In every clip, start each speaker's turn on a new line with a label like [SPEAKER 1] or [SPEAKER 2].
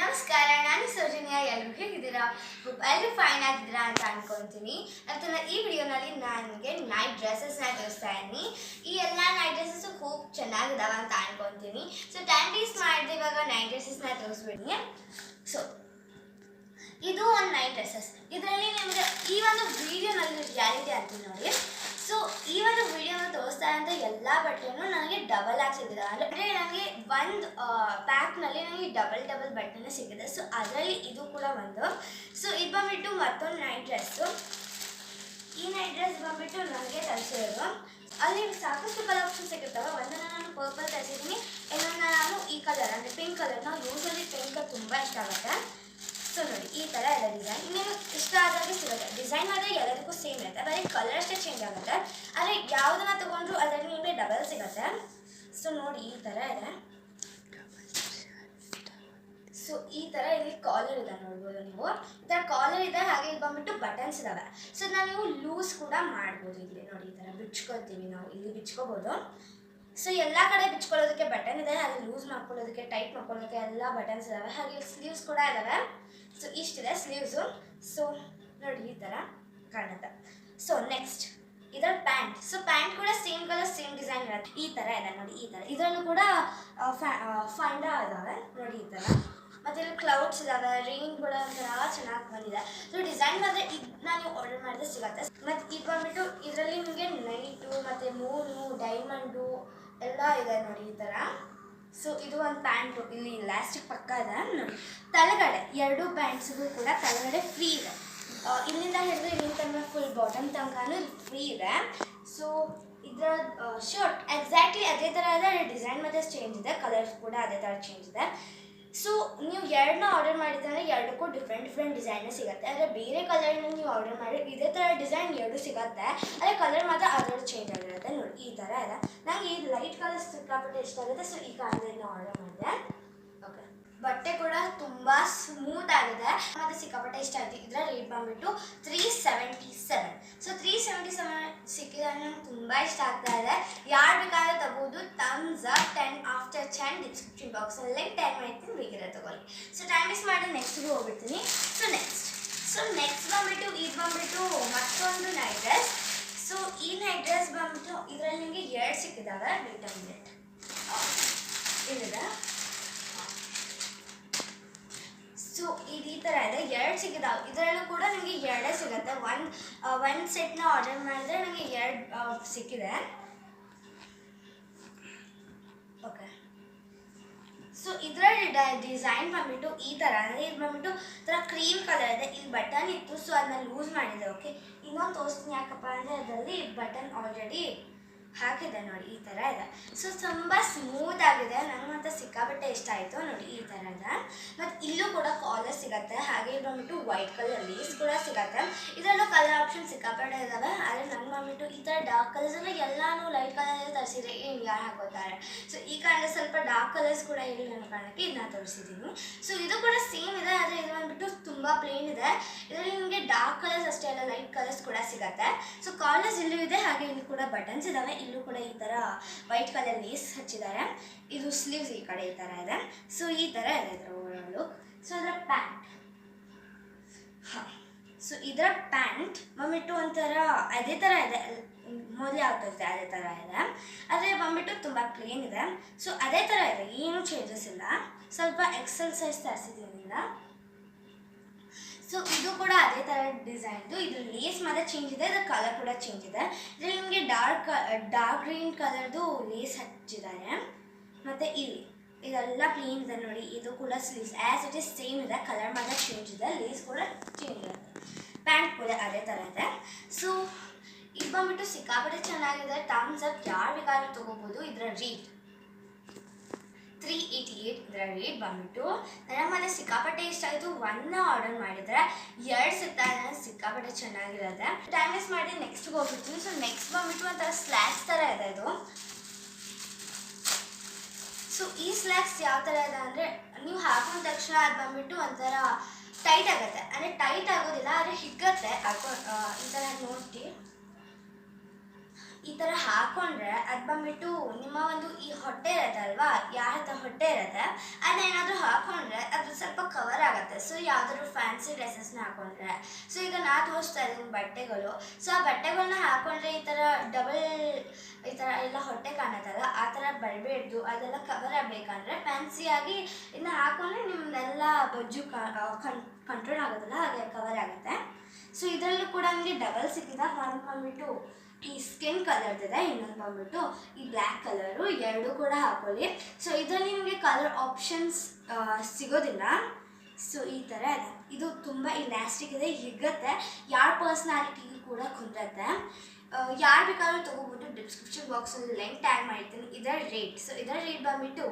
[SPEAKER 1] ನಮಸ್ಕಾರ, ನಾನು ಸೌಜನ್ಯ. ಎಲ್ಲರೂ ಹೇಗಿದ್ದೀರಾ? ಎಲ್ಲರೂ ಫೈನ್ ಆಗಿದ್ದೀರಾ ಅಂತ ಅನ್ಕೊಂತೀನಿ. ನಾನು ಈ ವಿಡಿಯೋನಲ್ಲಿ ನನಗೆ ನೈಟ್ ಡ್ರೆಸ್ಸಸ್ನ ತೋರಿಸ್ತಾ ಇದ್ದೀನಿ. ಈ ಎಲ್ಲ ನೈಟ್ ಡ್ರೆಸ್ಸಸ್ ಖೂಬ್ ಚೆನ್ನಾಗಿದಾವ ಅಂತ ಅನ್ಕೊಂತೀನಿ. ಸೊ ಟೈಮ್ ವೇಸ್ಟ್ ಮಾಡಿದೆ ಇವಾಗ ನೈಟ್ ಡ್ರೆಸ್ಸಸ್ನ ತೋರಿಸ್ಬಿಡಿ ಸೊ ಇದು ಒಂದು ನೈಟ್ ಡ್ರೆಸ್ಸಸ್ ಇದರಲ್ಲಿ ನಿಮಗೆ ಈ ಒಂದು ವಿಡಿಯೋನಲ್ಲಿ ರಿಯಾಲಿಟಿ ಆಗ್ತೀನಿ ನೋಡಿ. ಸೊ ಈ ಒಂದು ವಿಡಿಯೋನ ತೋರಿಸ್ತಾ ಇರೋಂಥ ಎಲ್ಲ ಬಟ್ಟೆನೂ ನನಗೆ ಡಬಲ್ ಆಗಿ ಸಿಗುತ್ತೆ ಅಂದರೆ ನನಗೆ ಒಂದು ಪ್ಯಾಕ್ನಲ್ಲಿ ನನಗೆ ಡಬಲ್ ಡಬಲ್ ಬಟ್ಟೆನೇ ಸಿಗುತ್ತೆ. ಸೊ ಅದರಲ್ಲಿ ಇದು ಕೂಡ ಒಂದು. ಸೊ ಇದು ಬಂದ್ಬಿಟ್ಟು ಮತ್ತೊಂದು ನೈಟ್ ಡ್ರೆಸ್ಸು ಈ ನೈಟ್ ಡ್ರೆಸ್ ಬಂದ್ಬಿಟ್ಟು ನನಗೆ ತರಿಸಿರೋದು. ಅಲ್ಲಿ ಸಾಕಷ್ಟು ಕಲರ್ ಆಪ್ಷನ್ ಸಿಗುತ್ತವೆ ಒಂದನ್ನು ನಾನು ಪರ್ಪಲ್ ತರಿಸಿದ್ದೀನಿ ಇನ್ನೊಂದು ನಾನು ಈ ಕಲರ್ ಅಂದರೆ ಪಿಂಕ್ ಕಲರ್ ನಾವು ಯೂಸಲಿ ಪಿಂಕ್ ತುಂಬ ಇಷ್ಟ ಆಗುತ್ತೆ. ಸೊ ನೋಡಿ, ಈ ಥರ ಎಲ್ಲ ಡಿಸೈನ್ ನಿಮಗೆ ಇಷ್ಟ ಆದಾಗೆ ಸಿಗುತ್ತೆ. ಡಿಸೈನ್ ಆದರೆ ಎಲ್ಲದಕ್ಕೂ ಸೇಮ್ ಇರುತ್ತೆ. ಬರೀ ಕಲರ್ ಅಷ್ಟೇ ಚೇಂಜ್ ಆಗುತ್ತೆ. ಆದರೆ ಯಾವುದನ್ನ ತಗೊಂಡ್ರು ಅದರಲ್ಲಿ ನಿಮಗೆ ಡಬಲ್ ಸಿಗುತ್ತೆ. ಸೊ ನೋಡಿ ಈ ಥರ ಇದೆ. ಸೊ ಈ ಥರ ಇಲ್ಲಿ ಕಾಲರ್ ಇದೆ ನೋಡ್ಬೋದು ನೀವು. ಈ ಥರ ಕಾಲರ್ ಇದೆ, ಹಾಗೆ ಇಲ್ಲಿ ಬಂದ್ಬಿಟ್ಟು ಬಟನ್ಸ್ ಇದಾವೆ. ಸೊ ನಾವು ನೀವು ಲೂಸ್ ಕೂಡ ಮಾಡ್ಬೋದು ಇಲ್ಲಿ. ನೋಡಿ ಈ ಥರ ಬಿಚ್ಕೊಳ್ತೀವಿ ನಾವು. ಇಲ್ಲಿ ಬಿಚ್ಕೋಬೋದು. ಸೊ ಎಲ್ಲ ಕಡೆ ಬಿಚ್ಕೊಳ್ಳೋದಕ್ಕೆ ಬಟನ್ ಇದೆ ಹಾಗೆ ಲೂಸ್ ಮಾಡ್ಕೊಳ್ಳೋದಕ್ಕೆ ಟೈಟ್ ಮಾಡ್ಕೊಳ್ಳೋದಕ್ಕೆ ಎಲ್ಲ ಬಟನ್ಸ್ ಇದಾವೆ. ಹಾಗೆ ಸ್ಲೀವ್ಸ್ ಕೂಡ ಇದಾವೆ. ಸೊ ಇಷ್ಟಿದೆ ಸ್ಲೀವ್ಸು ಸೊ ನೋಡಿ ಈ ಥರ ಕಾಣುತ್ತೆ. ಸೊ ನೆಕ್ಸ್ಟ್ ಇದರ ಪ್ಯಾಂಟ್. ಸೊ ಪ್ಯಾಂಟ್ ಕೂಡ ಸೇಮ್ ಕಲರ್ ಸೇಮ್ ಡಿಸೈನ್ ಇರುತ್ತೆ. ಈ ಥರ ಇದೆ ನೋಡಿ, ಈ ಥರ ಇದರಲ್ಲೂ ಕೂಡ ಫೈಂಡ ಇದಾವೆ. ನೋಡಿ ಈ ಥರ ಮತ್ತೆ ಇಲ್ಲಿ ಕ್ಲೌಡ್ಸ್ ಇದಾವೆ ರೈನ್ ಕೂಡ ಒಂಥರ ಚೆನ್ನಾಗಿ ಬಂದಿದೆ. ಸೊ ಡಿಸೈನ್ ಬಂದರೆ ಇದನ್ನ ನೀವು ಆರ್ಡರ್ ಮಾಡಿದ್ರೆ ಸಿಗುತ್ತೆ. ಮತ್ತು ಇದು ಬಂದ್ಬಿಟ್ಟು ಇದರಲ್ಲಿ ನಿಮಗೆ ನೈಟು ಮತ್ತು ಮೂನು ಡೈಮಂಡು ಎಲ್ಲ ಇದೆ ನೋಡಿ ಈ ಥರ ಸೊ ಇದು ಒಂದು ಪ್ಯಾಂಟು. ಇಲ್ಲಿ ಇಲಾಸ್ಟಿಕ್ ಪಕ್ಕ ಇದೆ. ತಲೆಗಡೆ ಎರಡು ಪ್ಯಾಂಟ್ಸ್ಗೂ ಕೂಡ ತಲೆಗಡೆ ಫ್ರೀ ಇದೆ. ಇಲ್ಲಿಂದ ಹಿಡಿದು ಇಲ್ಲಿನ ತನಕ ಫುಲ್ ಬಾಟಮ್ ತನಕನೂ ಫ್ರೀ ಇದೆ. ಸೊ ಇದರ ಶರ್ಟ್ ಎಕ್ಸಾಕ್ಟ್ಲಿ ಅದೇ ಥರ ಇದೆ ಡಿಸೈನ್ ಮತ್ತೆ ಚೇಂಜ್ ಇದೆ ಕಲರ್ಸ್ ಕೂಡ ಅದೇ ಥರ ಚೇಂಜ್ ಇದೆ. ಸೊ ನೀವು ಎರಡನ್ನ ಆರ್ಡರ್ ಮಾಡಿದ್ರೆ ಎರಡಕ್ಕೂ ಡಿಫ್ರೆಂಟ್ ಡಿಫ್ರೆಂಟ್ ಡಿಸೈನ್ ಸಿಗುತ್ತೆ. ಆದರೆ ಬೇರೆ ಕಲರ್ನ ನೀವು ಆರ್ಡರ್ ಮಾಡಿ ಇದೇ ಥರ ಡಿಸೈನ್ ಎರಡು ಸಿಗುತ್ತೆ. ಆದರೆ ಕಲರ್ ಮಾತ್ರ ಅದರ ಚೇಂಜ್ ಆಗಿರುತ್ತೆ. ನೋಡಿ, ಈ ಥರ ಇದೆ. ನಂಗೆ ಈ ಲೈಟ್ ಕಲರ್ಸ್ ಸಿಕ್ಕಾಪಟ್ಟೆ ಇಷ್ಟ ಆಗುತ್ತೆ ಸೊ ಈ ಕಾರಣದಿಂದ ಆರ್ಡರ್ ಮಾಡಿದೆ. ಓಕೆ ಬಟ್ಟೆ ಕೂಡ ತುಂಬ ಸ್ಮೂತ್ ಆಗಿದೆ. ಮತ್ತೆ ಸಿಕ್ಕಾಪಟ್ಟೆ ಇಷ್ಟ ಆಯ್ತು. ಇದರ ರೇಟ್ ಬಂದ್ಬಿಟ್ಟು three seventy seven so three seventy seven ಸಿಕ್ಕಿದ್ರೆ ನಂಗೆ ತುಂಬ ಇಷ್ಟ ಆಗ್ತಾ ಇದೆ. ಯಾರು ಬೇಕಾದ್ರೆ ತಗೋದು ತಮ್ಸ್ ಅಪ್ ಟೆನ್ ಆಫ್ಟರ್ ಚೆನ್ ಡಿಸ್ಕ್ರಿಪ್ಷನ್ ಬಾಕ್ಸಲ್ಲಿ ಟೆನ್ ಮಾಡ್ತೀನಿ. ಬೇಕಿದ್ರೆ ತಗೊಳ್ಳಿ. ಸೊ ಟೈಮ್ ಮಿಸ್ ಮಾಡಿ ನೆಕ್ಸ್ಟ್ಗೆ ಹೋಗ್ಬಿಡ್ತೀನಿ. ಸೊ ನೆಕ್ಸ್ಟ್ ಸೊ ನೆಕ್ಸ್ಟ್ ಬಂದ್ಬಿಟ್ಟು ಇದು ಬಂದ್ಬಿಟ್ಟು ಮತ್ತೊಂದು ನೈಟ್ ಡ್ರೆಸ್ ಸೊ ಈ ನೈಟ್ ಡ್ರೆಸ್ ಬಂದ್ಬಿಟ್ಟು ಇದರಲ್ಲಿ ನಿಮಗೆ ಎರಡು ಸಿಕ್ಕಿದಾಗ ಮಿನಿಟ್ ಇಲ್ಲಿದೆ ಥರ ಇದೆ ಎರಡು ಸಿಗಿದಾವೆ. ಇದರಲ್ಲೂ ಕೂಡ ನನಗೆ ಎರಡೇ ಸಿಗುತ್ತೆ. ಒಂದು ಒನ್ ಸೆಟ್ನ ಆರ್ಡರ್ ಮಾಡಿದ್ರೆ ನನಗೆ ಎರಡು ಸಿಕ್ಕಿದೆ. ಓಕೆ ಸೊ ಇದರಲ್ಲಿ ಡಿಸೈನ್ ಬಂದ್ಬಿಟ್ಟು ಈ ಥರ ಅಂದರೆ ಇದು ಬಂದ್ಬಿಟ್ಟು ಥರ ಕ್ರೀಮ್ ಕಲರ್ ಇದೆ. ಇಲ್ಲಿ ಬಟನ್ ಇತ್ತು ಸೊ ಅದನ್ನ ಲೂಸ್ ಮಾಡಿದೆ ಓಕೆ ಇನ್ನೊಂದು ತೋರಿಸ್ತೀನಿ ಯಾಕಪ್ಪ ಅಂದರೆ ಅದರಲ್ಲಿ ಬಟನ್ ಆಲ್ರೆಡಿ ಹಾಕಿದೆ ನೋಡಿ ಈ ಥರ ಇದೆ. ಸೊ ತುಂಬ ಸ್ಮೂತ್ ಆಗಿದೆ. ನನಗಂತ ಸಿಕ್ಕಾಪಟ್ಟೆ ಇಷ್ಟ ಆಯಿತು ನೋಡಿ ಈ ಥರ ಇದೆ ಮತ್ತು ಇಲ್ಲೂ ಕೂಡ ಕಾಲರ್ ಸಿಗುತ್ತೆ. ಹಾಗೆ ಬಂದ್ಬಿಟ್ಟು ವೈಟ್ ಕಲರ್ ಲೀಸ್ ಕೂಡ ಸಿಗತ್ತೆ. ಇದರಲ್ಲೂ ಕಲರ್ ಆಪ್ಷನ್ ಸಿಕ್ಕಾಪಟ್ಟೆ ಇದ್ದಾವೆ ಆದರೆ ನಂಗೆ ಬಂದ್ಬಿಟ್ಟು ಈ ಥರ ಡಾರ್ಕ್ ಕಲರ್ಸ್ ಅಂದರೆ ಎಲ್ಲಾನು ಲೈಟ್ ಕಲರ್ ತರಿಸಿದ್ರೆ ಏನು ಯಾರು ಹಾಕೋತಾರೆ? ಸೊ ಈ ಕಾರಣ ಸ್ವಲ್ಪ ಡಾರ್ಕ್ ಕಲರ್ಸ್ ಕೂಡ ಇಲ್ಲಿ ನನ್ನ ಕಾರಣಕ್ಕೆ ಇದನ್ನ ತೋರಿಸಿದ್ದೀನಿ. ಸೊ ಇದು ಕೂಡ ಸೇಮ್ ಇದೆ. ಆದರೆ ಇದು ಬಂದ್ಬಿಟ್ಟು ತುಂಬ ಪ್ಲೇನ್ ಇದೆ. ಇದರಲ್ಲಿ ನಿಮಗೆ ಡಾರ್ಕ್ ಕಲರ್ಸ್ ಅಷ್ಟೇ ಅಲ್ಲ ಲೈಟ್ ಕಲರ್ಸ್ ಕೂಡ ಸಿಗುತ್ತೆ. ಸೊ ಕಾಲರ್ಸ್ ಇಲ್ಲೂ ಇದೆ. ಹಾಗೆ ಇಲ್ಲಿ ಕೂಡ ಬಟನ್ಸ್ ಇದ್ದಾವೆ ಇಲ್ಲೂ ಕೂಡ ಈ ಥರ ವೈಟ್ ಕಲರ್ ಲೇಸ್ ಹಚ್ಚಿದ್ದಾರೆ ಇದು ಸ್ಲೀವ್ಸ್ ಈ ಕಡೆ ಈ ಥರ ಇದೆ. ಸೊ ಈ ಥರ ಇದೆ ಇದರ ಓವರಾಲು ಸೊ ಅದರ ಪ್ಯಾಂಟ್ ಹಾಂ. ಸೊ ಇದರ ಪ್ಯಾಂಟ್ ಬಂದ್ಬಿಟ್ಟು ಒಂಥರ ಅದೇ ಥರ ಇದೆ. ಮೊದಲೇ ಇದೆ ಅದೇ ಥರ ಇದೆ. ಆದರೆ ಬಂದ್ಬಿಟ್ಟು ತುಂಬ ಕ್ಲೀನ್ ಇದೆ. ಸೊ ಅದೇ ಥರ ಇದೆ. ಏನೂ ಚೇಂಜಸ್ ಇಲ್ಲ. ಸ್ವಲ್ಪ ಎಕ್ಸಸೈಸ್ ಸೈಜ್ ತರಿಸಿದ್ದೀನಿ ಸೊ ಇದು ಕೂಡ ಅದೇ ಥರ ಡಿಸೈನ್ದು ಇದು ಲೇಸ್ ಮಾತ್ರ ಚೇಂಜ್ ಇದೆ ಇದರ ಕಲರ್ ಕೂಡ ಚೇಂಜ್ ಇದೆ. ಇದರಲ್ಲಿ ನಿಮಗೆ ಡಾರ್ಕ್ ಡಾರ್ಕ್ ಗ್ರೀನ್ ಕಲರ್ದು ಲೇಸ್ ಹಚ್ಚಿದ್ದಾರೆ. ಮತ್ತು ಇಲ್ಲಿ ಇದೆಲ್ಲ ಪ್ಲೇನ್ ಇದೆ ನೋಡಿ. ಇದು ಕೂಡ sleeves as it is same ಇದೆ. ಕಲರ್ ಮಾತ್ರ ಚೇಂಜ್ ಇದೆ. ಲೇಸ್ ಕೂಡ ಚೇಂಜ್ ಇದೆ. ಪ್ಯಾಂಟ್ ಕೂಡ ಅದೇ ಥರ ಇದೆ. ಸೊ ಇದು ಬಂದ್ಬಿಟ್ಟು ಸಿಕ್ಕಾಪಟ್ಟೆ ಚೆನ್ನಾಗಿದೆ. ಟಮ್ಸ್ ಅಪ್ ಯಾರು ಬೇಕಾದ್ರೂ ತೊಗೋಬೋದು. ಇದರ ರೇಟ್ ಏಯ್ಟ್ ಇದರ ರೇಟ್ ಬಂದ್ಬಿಟ್ಟು ನನ್ನ ಮನೆ ಸಿಕ್ಕಾಪಟ್ಟೆ ಇಷ್ಟ ಆಯಿತು. ಒನ್ನ ಆರ್ಡರ್ ಮಾಡಿದರೆ ಎರಡು ಸುತ್ತ ಇದೆ. ಸಿಕ್ಕಾಪಟ್ಟೆ ಚೆನ್ನಾಗಿರುತ್ತೆ. ಟೈಮ್ ವೇಸ್ಟ್ ಮಾಡಿ ನೆಕ್ಸ್ಟ್ ಹೋಗ್ಬಿಡ್ತೀನಿ. ಸೊ ನೆಕ್ಸ್ಟ್ ಬಂದ್ಬಿಟ್ಟು ಒಂಥರ ಸ್ಲ್ಯಾಕ್ಸ್ ಥರ ಇದೆ ಇದು. ಸೊ ಈ ಸ್ಲ್ಯಾಕ್ಸ್ ಯಾವ ಥರ ಇದೆ ಅಂದರೆ ನೀವು ಹಾಕೊಂಡ ತಕ್ಷಣ ಅದು ಬಂದ್ಬಿಟ್ಟು ಒಂಥರ ಟೈಟ್ ಆಗುತ್ತೆ. ಅಂದರೆ ಟೈಟ್ ಆಗೋದಿಲ್ಲ, ಆದರೆ ಹಿಗ್ಗತ್ತೆ. ಹಾಕೊ ಈ ಥರ ನೋಡಿ ಈ ಥರ ಹಾಕೊಂಡ್ರೆ ಅದು ಬಂದ್ಬಿಟ್ಟು ನಿಮ್ಮ ಒಂದು ಈ ಹೊಟ್ಟೆ ಇರುತ್ತೆ ಅಲ್ವಾ? ಯಾರ ಹತ್ರ ಹೊಟ್ಟೆ ಇರತ್ತೆ ಅದನ್ನೇನಾದರೂ ಹಾಕೊಂಡ್ರೆ ಅದು ಸ್ವಲ್ಪ ಸೊ ಯಾವ್ದಾದ್ರು ಫ್ಯಾನ್ಸಿ ಡ್ರೆಸ್ಸಸ್ನ ಹಾಕೊಂಡ್ರೆ. ಸೊ ಈಗ ನಾ ತೋರಿಸ್ತಾ ಇದ್ದೀನಿ ಬಟ್ಟೆಗಳು. ಸೊ ಆ ಬಟ್ಟೆಗಳನ್ನ ಹಾಕೊಂಡ್ರೆ ಈ ಥರ ಡಬಲ್ ಈ ಥರ ಎಲ್ಲ ಹೊಟ್ಟೆ ಕಾಣತ್ತಲ್ಲ, ಆ ಥರ ಬರಬೇಡ್ದು, ಅದೆಲ್ಲ ಕವರ್ ಆಗಬೇಕಂದ್ರೆ ಫ್ಯಾನ್ಸಿಯಾಗಿ ಇದನ್ನ ಹಾಕೊಂಡ್ರೆ ನಿಮ್ದೆಲ್ಲ ಬೊಜ್ಜು ಕಂಟ್ರೋಲ್ ಆಗೋದಿಲ್ಲ ಹಾಗೆ ಕವರ್ ಆಗುತ್ತೆ. ಸೊ ಇದರಲ್ಲೂ ಕೂಡ ನಿಮಗೆ ಡಬಲ್ ಸಿಕ್ಕಿದ ಬಂದ್ಬಿಟ್ಟು ಈ ಸ್ಕಿನ್ ಕಲರ್ದಿದೆ ಇನ್ನೊಂದು ಬಂದ್ಬಿಟ್ಟು ಈ ಬ್ಲ್ಯಾಕ್ ಕಲರು ಎರಡು ಕೂಡ ಹಾಕೊಳ್ಳಿ. ಸೊ ಇದರಲ್ಲಿ ನಿಮಗೆ ಕಲರ್ ಆಪ್ಷನ್ಸ್ ಸಿಗೋದಿಲ್ಲ. ಸೊ ಈ ಥರ ಇದೆ. ಇದು ತುಂಬ ಇಲಾಸ್ಟಿಕ್ ಇದೆ, ಹಿಗ್ಗತ್ತೆ. ಯಾರ ಪರ್ಸ್ನಾಲಿಟಿಗೂ ಕೂಡ ಕುಂದತ್ತೆ ಯಾರು ಬೇಕಾದ್ರೂ ತೊಗೊಬಿಟ್ಟು ಡಿಸ್ಕ್ರಿಪ್ಷನ್ ಬಾಕ್ಸಲ್ಲಿ ಲಿಂಕ್ ಟ್ಯಾಗ್ ಮಾಡಿರ್ತೀನಿ. ಇದರ ರೇಟ್ ಸೊ ಇದರ ರೇಟ್ ಬಂದ್ಬಿಟ್ಟು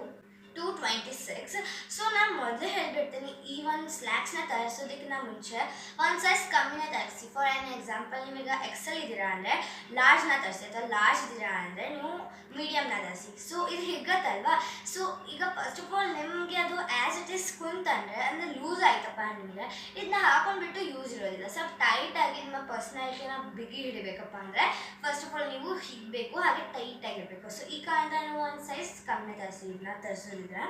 [SPEAKER 1] ಟೂ ಟ್ವೆಂಟಿ ಸಿಕ್ಸ್ ಸೊ ನಾನು ಮೊದಲೇ ಹೇಳ್ಬಿಡ್ತೀನಿ, ಈ ಒಂದು ಸ್ಲ್ಯಾಕ್ಸ್ನ ತರಿಸೋದಕ್ಕಿಂತ ಮುಂಚೆ, ಒಂದು ಸೈಜ್ ಕಮ್ಮಿನ ತರಿಸಿ. ಫಾರ್ ಆ್ಯನ್ ಎಕ್ಸಾಂಪಲ್ ನಿಮಗೆ ಎಕ್ಸೆಲ್ ಇದ್ದೀರಾ ಅಂದರೆ ಲಾರ್ಜ್ನ ತರಿಸಿ, ಅಥವಾ ಲಾರ್ಜ್ ಇದ್ದೀರಾ ಅಂದರೆ, ನೀವು ಮೀಡಿಯಮ್ನ ಸಿಕ್ ಸೊ ಇದು ಹಿಗ್ಗತ್ತಲ್ವಾ ಸೊ ಈಗ ಫಸ್ಟ್ ಆಫ್ ಆಲ್ ನಿಮಗೆ ಅದು ಆ್ಯಸ್ ಇಟ್ ಇಸ್ ಕುಂತಂದರೆ ಅಂದರೆ ಲೂಸ್ ಆಯ್ತಪ್ಪ ನಿಮಗೆ ಇದನ್ನ ಹಾಕೊಂಡ್ಬಿಟ್ಟು ಯೂಸ್ ಇರೋದಿಲ್ಲ. ಸ್ವಲ್ಪ ಟೈಟಾಗಿ ನಿಮ್ಮ ಪರ್ಸ್ನಾಲಿಟಿನ ಬಿಗಿ ಹಿಡಿಬೇಕಪ್ಪ ಅಂದರೆ ಫಸ್ಟ್ ಆಫ್ ಆಲ್ ನೀವು ಹಿಗ್ಬೇಕು, ಹಾಗೆ ಟೈಟ್ ಆಗಿರಬೇಕು. ಸೊ ಈ ಕಾರಣ ನೀವು ಒಂದು ಸೈಜ್ ಕಮ್ಮಿ ತರಿಸಿ ಇದನ್ನ ತರಿಸೋದಿದ್ರೆ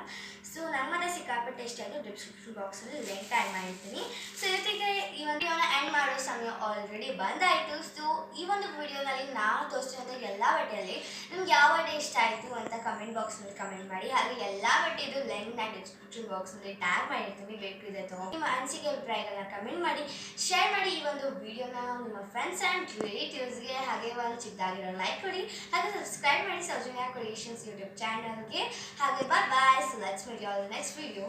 [SPEAKER 1] ಸೊ ನಮ್ಮದೇ ಸಿಕ್ಕಾಪಟ್ಟೆ ಇಷ್ಟ ಆಯಿತು ಡಿಸ್ಕ್ರಿಪ್ಷನ್ ಬಾಕ್ಸಲ್ಲಿ ಲಿಂಕ್ ಆ್ಯಡ್ ಮಾಡಿರ್ತೀನಿ. ಸೊ ಜೊತೆಗೆ ಈ ಒಂದು ಆ್ಯಡ್ ಮಾಡೋ ಸಮಯ ಆಲ್ರೆಡಿ ಬಂದಾಯಿತು. ಸೊ ಈ ಒಂದು ವಿಡಿಯೋನಲ್ಲಿ ನಾನು ತೋರಿಸಿದಂಥ ಎಲ್ಲ ಬಟ್ಟೆಯಲ್ಲಿ ನಿಮ್ಗೆ ಯಾವ ಬಟ್ಟೆ ಇಷ್ಟ ಆಯಿತು ಅಂತ ಕಮೆಂಟ್ ಬಾಕ್ಸ್ನಲ್ಲಿ ಕಮೆಂಟ್ ಮಾಡಿ. ಹಾಗೆ ಎಲ್ಲ ಬಟ್ಟೆದು ಲಿಂಕ್ನ ಡಿಸ್ಕ್ರಿಪ್ಷನ್ ಬಾಕ್ಸ್ನಲ್ಲಿ ಟ್ಯಾಗ್ ಮಾಡಿರ್ತೀನಿ. ಇದೆ ತಗೋ. ನಿಮ್ಮ ಅನಿಸಿಕೆ, ಅಭಿಪ್ರಾಯಗಳನ್ನ ಕಮೆಂಟ್ ಮಾಡಿ. ಶೇರ್ ಮಾಡಿ ಈ ಒಂದು ವಿಡಿಯೋನ ನಿಮ್ಮ ಫ್ರೆಂಡ್ಸ್ ಆ್ಯಂಡ್ ರಿಲೇಟಿವ್ಸ್ಗೆ ಹಾಗೆ ಒಂದು ಚಿಕ್ಕದಾಗಿರೋ ಲೈಕ್ ಕೊಡಿ. ಹಾಗೆ ಸಬ್ಸ್ಕ್ರೈಬ್ ಮಾಡಿ ಸೌಜನ್ಯ ಕ್ರಿಯೇಷನ್ಸ್ ಯೂಟ್ಯೂಬ್ ಚಾನಲ್ಗೆ ಹಾಗೆ bye bye so let's meet all next video